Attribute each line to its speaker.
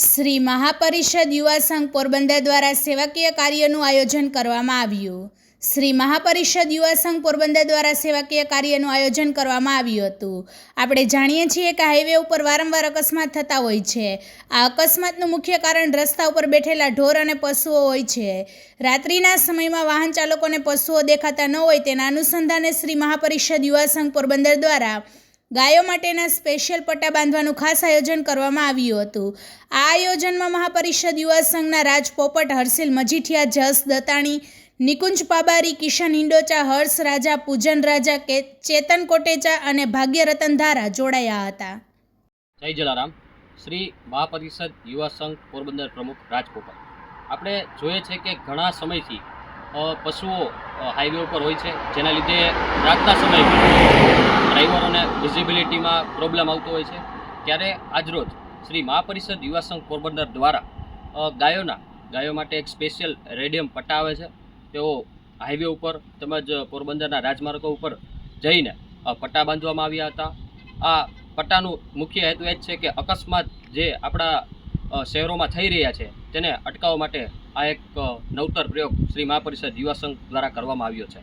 Speaker 1: શ્રી મહાપરિષદ યુવા સંઘ પોરબંદર દ્વારા સેવાકીય કાર્યનું આયોજન કરવામાં આવ્યું. શ્રી મહાપરિષદ યુવા સંઘ પોરબંદર દ્વારા સેવાકીય કાર્યનું આયોજન કરવામાં આવ્યું હતું. આપણે જાણીએ છીએ કે હાઈવે ઉપર વારંવાર અકસ્માત થતા હોય છે. આ અકસ્માતનું મુખ્ય કારણ રસ્તા ઉપર બેઠેલા ઢોર અને પશુઓ હોય છે. રાત્રિના સમયમાં વાહન ચાલકોને પશુઓ દેખાતા ન હોય તેના અનુસંધાને શ્રી મહાપરિષદ યુવા સંઘ પોરબંદર દ્વારા ગાયો માટેના સ્પેશિયલ પટ્ટા બાંધવાનું ખાસ આયોજન કરવામાં આવ્યું હતું. આ આયોજનમાં મહાપરિષદ યુવા સંઘના રાજ પોપટ હર્ષિલ મજીઠિયા, જસ દતાણી, નિકુંજ પાબારી, કિશન હિંડોચા, હર્ષ રાજા, પૂજન રાજા, કે ચેતન કોટેચા અને ભાગ્યરતન ધારા જોડાયા હતા.
Speaker 2: જય જલારામ. શ્રી મહાપરિષદ યુવા સંઘ પોરબંદર પ્રમુખ રાજપોપર આપણે જોઈએ છે કે ઘણા સમયથી પશુઓ હાઈવે ઉપર હોય છે, જેના લીધે રાતના સમયે વિઝિબિલિટીમાં પ્રોબ્લેમ આવતો હોય છે. ત્યારે આજરોજ શ્રી મહાપરિષદ યુવા સંઘ પોરબંદર દ્વારા ગાયોના, ગાયો માટે એક સ્પેશિયલ રેડિયમ પટ્ટા આવે છે. તેઓ હાઈવે ઉપર તેમજ પોરબંદરના રાજમાર્ગો ઉપર જઈને પટ્ટા બાંધવામાં આવ્યા હતા. આ પટ્ટાનું મુખ્ય હેતુ એ જ છે કે અકસ્માત જે આપણા શહેરોમાં થઈ રહ્યા છે, તેને અટકાવવા માટે આ એક નવતર પ્રયોગ શ્રી મહાપરિષદ યુવા સંઘ દ્વારા કરવામાં આવ્યો છે.